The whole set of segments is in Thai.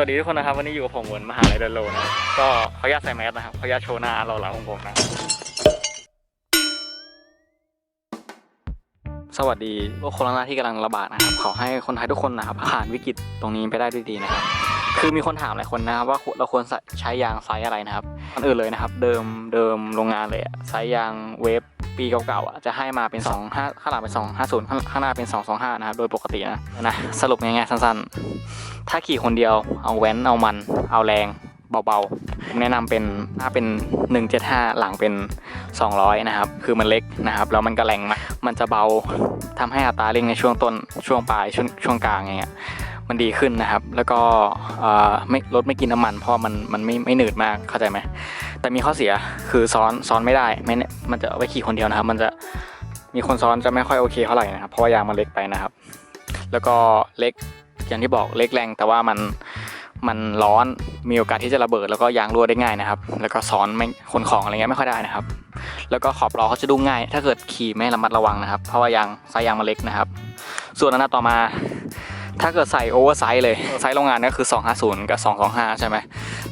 วัสดีทุกคนนะครับ วันนี้อยู่กับผมเหมือนมหาลัยเดลโลนะก็ขออนุญาตใส่แมสนะครับขออนุญาตโชว์หน้าเราหลังของผมนะ สวัสดีโรคโคโรนาที่กำลังระบาดนะครับ ขอให้คนไทยทุกคนนะครับผ่านวิกฤตตรงนี้ไปได้ด้วยดีนะครับ คือมีคนถามหลายคนนะครับว่าเราควรใช้ยางไซส์อะไรนะครับอันอื่นเลยนะครับ เดิมเดิมโรงงานเลยอะไซส์ยางเวฟปีเก่าๆอะจะให้มาเป็น 2 5 ข้างหลังเป็น 250 ข้างข้างหน้าเป็น 225 นะครับ โดยปกตินะนะสรุปง่ายๆสั้นๆ ถ้าขี่คนเดียวเอาแว้นเอามันเอาแรงเบาๆ แนะนำเป็นหน้าเป็น 175 หลังเป็น 200 นะครับ คือมันเล็กนะครับ แล้วมันก็แรงมากมันจะเบาทำให้อัตราเร่งในช่วงต้นช่วงปลายช่วงช่วงกลางอย่างเงี้ย มันดีขึ้นนะครับ แล้วก็ไม่รถไม่กินน้ำมันเพราะมันมันไม่ไม่หนืดมากเข้าใจไหมแต่มีข้อเสียคือซ้อนซ้อนไม่ได้ไม่มันจะไว้ขี่คนเดียวนะครับ มันจะมีคนซ้อนจะไม่ค่อยโอเคเท่าไหร่นะครับเพราะว่ายางมันเล็กไปนะครับ แล้วก็เล็กอย่างที่บอกเล็กแรงแต่ว่ามันมันร้อนมีโอกาสที่จะระเบิดแล้วก็ยางรั่วได้ง่ายนะครับ แล้วก็ซ้อนไม่ขนของอะไรเงี้ยไม่ค่อยได้นะครับ แล้วก็ขอบล้อเขาจะดุ้งง่าย ถ้าเกิดขี่ไม่ระมัดระวังนะครับ เพราะว่ายางไซส์ยางมันเล็กนะครับ ส่วนอันต่อมา ถ้าเกิดใส่โอเวอร์ไซส์เลยไซส์โรงงานก็คือ 250 กับ 225 ใช่ไหม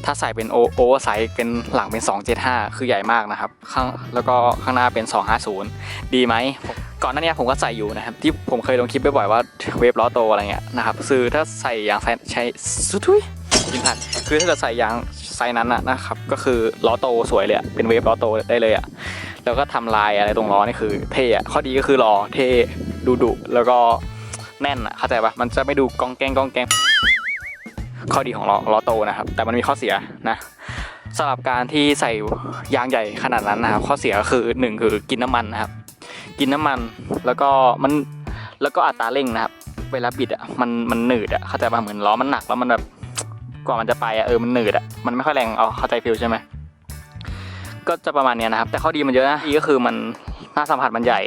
ถ้าใส่เป็นโอเวอร์ไซส์เป็นหลังเป็น 275 คือใหญ่มากนะครับข้างแล้วก็ข้างหน้าเป็น 250 ดีไหมก่อนหน้านี้ผมก็ใส่อยู่นะครับ ที่ผมเคยลงคลิปบ่อยๆว่าเวฟล้อโตอะไรเงี้ยนะครับคือถ้าใส่ยางใช้สุดทุยยินพันคือถ้าเกิดใส่ยางไซส์นั้นนะครับก็คือล้อโตสวยเลยเป็นเวฟล้อโตได้เลยอะแล้วก็ทำลายอะไรตรงล้อนี่คือเท่ข้อดีก็คือล่อเท่ดูดุแล้วก็ แน่นอะเข้าใจปะมันจะไม่ดูกองแกงกองแกงข้อดีของล้อล้อโตนะครับ แต่มันมีข้อเสียนะสำหรับการที่ใส่ยางใหญ่ขนาดนั้นนะครับ ข้อเสียคือหนึ่งคือกินน้ำมันนะครับ กินน้ำมันแล้วก็มันแล้วก็อัตราเร่งนะครับ เวลาบิดอะมันมันหนืดอะเข้าใจปะเหมือนล้อมันหนักแล้วมันแบบกว่ามันจะไปอะเออมันหนืดอะมันไม่ค่อยแรงเอาเข้าใจฟิลใช่ไหมก็จะประมาณนี้นะครับ แต่ข้อดีมันเยอะนะดีก็คือมันหน้าสัมผัสมันใหญ่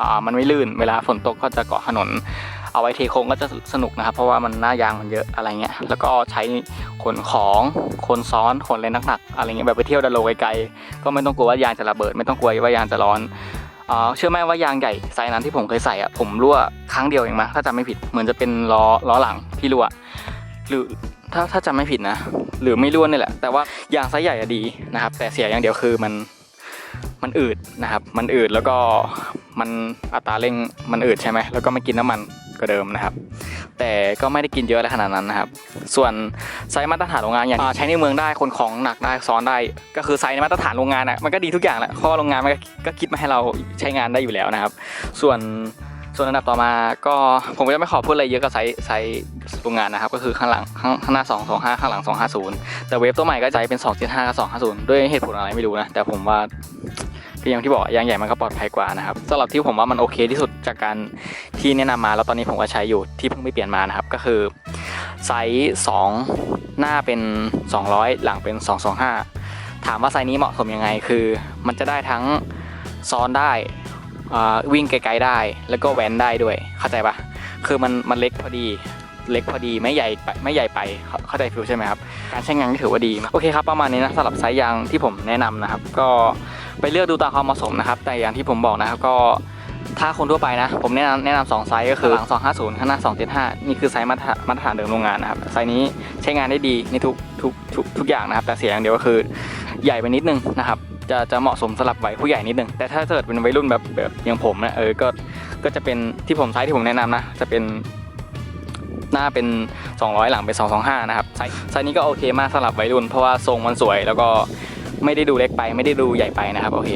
อ่ามันไม่ลื่น เวลาฝนตกก็จะเกาะถนน เอาไว้เทโค้งก็จะสนุกนะครับ เพราะว่ามันหน้ายางมันเยอะอะไรเงี้ยแล้วก็ใช้ขนของคนซ้อนขนอะไรหนักๆอะไรเงี้ยแบบไปเที่ยวดันโลไกลๆก็ไม่ต้องกลัวว่ายางจะระเบิด ไม่ต้องกลัวว่ายางจะร้อนอ่าเชื่อไหมว่ายางใหญ่ไซส์นั้นที่ผมเคยใส่อะผมรั่วครั้งเดียวเองมั้งถ้าจำไม่ผิดเหมือนจะเป็นล้อล้อหลังที่รั่วหรือถ้าถ้าจำไม่ผิดนะ หรือไม่รั่วนี่แหละ แต่ว่ายางไซส์ใหญ่อะดีนะครับ แต่เสียอย่างเดียวคือมันมันอืดนะครับ มันอืดแล้วก็มันอัตราเร่งมันอืดใช่ไหมแล้วก็ไม่กินน้ำมัน ว่าเดิมนะครับ แต่ก็ไม่ได้กินเยอะอะไรขนาดนั้นนะครับ ส่วนไซส์มาตรฐานโรงงานอย่างใช้ในเมืองได้คนของหนักได้ซ้อนได้ ก็คือไซส์ในมาตรฐานโรงงานอะมันก็ดีทุกอย่างแหละเพราะว่าโรงงานมันก็คิดมาให้เราใช้งานได้อยู่แล้วนะครับ ส่วนส่วนอันดับต่อมาก็ผมก็จะไม่ขอพูดอะไรเยอะกับไซส์ไซส์โรงงานนะครับ ก็คือข้างหลังข้างข้างหน้า 225 ข้างหลัง 250 แต่เวฟตัวใหม่ก็ไซส์เป็น 275 กับ 250 ด้วยเหตุผลอะไรไม่รู้นะ แต่ผมว่า ก็อย่างที่บอกยางใหญ่มันก็ปลอดภัยกว่านะครับสำหรับที่ผมว่ามันโอเคที่สุดจากการที่แนะนำมา แล้วตอนนี้ผมก็ใช้อยู่ที่เพิ่งไปเปลี่ยนมานะครับ ก็คือไซส์2หน้าเป็น 200 หลังเป็น 225 ถามว่าไซส์นี้เหมาะสมยังไงคือ มันจะได้ทั้งซ้อนได้วิ่งไกลๆได้ แล้วก็แว้นได้ด้วยเข้าใจปะคือมันมันเล็กพอดีเล็กพอดีไม่ใหญ่ไปไม่ใหญ่ไปเข้าเข้าใจฟิลใช่ไหมครับ การใช้งานก็ถือว่าดี โอเคครับ ประมาณนี้นะสำหรับไซส์ยางที่ผมแนะนำนะครับ ก็ ไปเลือกดูตามความเหมาะสมนะครับ แต่อย่างที่ผมบอกนะครับก็ถ้าคนทั่วไปนะ ผมแนะนำแนะนำสองไซส์ก็คือหลัง 250 ข้างหน้า 275 นี่คือไซส์มาตรฐานมาตรฐานเดิมโรงงานนะครับ ไซส์นี้ใช้งานได้ดีในทุกทุกทุกทุกอย่างนะครับ แต่เสียอย่างเดียวก็คือใหญ่ไปนิดนึงนะครับ จะจะเหมาะสมสำหรับวัยผู้ใหญ่นิดนึง แต่ถ้าเกิดเป็นวัยรุ่นแบบแบบอย่างผมนะเออ ก็ก็จะเป็นที่ผมไซส์ที่ผมแนะนำนะ จะเป็นหน้าเป็น 200 หลังเป็น 225 นะครับ ไซส์ไซส์นี้ก็โอเคมากสำหรับวัยรุ่น เพราะว่าทรงมันสวยแล้วก็ ไม่ได้ดูเล็กไปไม่ได้ดูใหญ่ไปนะครับโอเค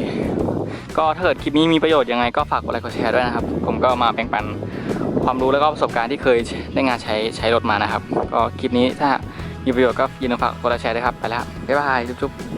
ก็ถ้าเกิดคลิปนี้มีประโยชน์ยังไงก็ฝากกดไลค์กดแชร์ด้วยนะครับ ผมก็มาแบ่งปันความรู้แล้วก็ประสบการณ์ที่เคยได้งานใช้ใช้รถมานะครับ ก็คลิปนี้ถ้ามีประโยชน์ก็อย่าลืมฝากกดไลค์แชร์ด้วยครับไปแล้วบ๊ายบายจุ๊บๆ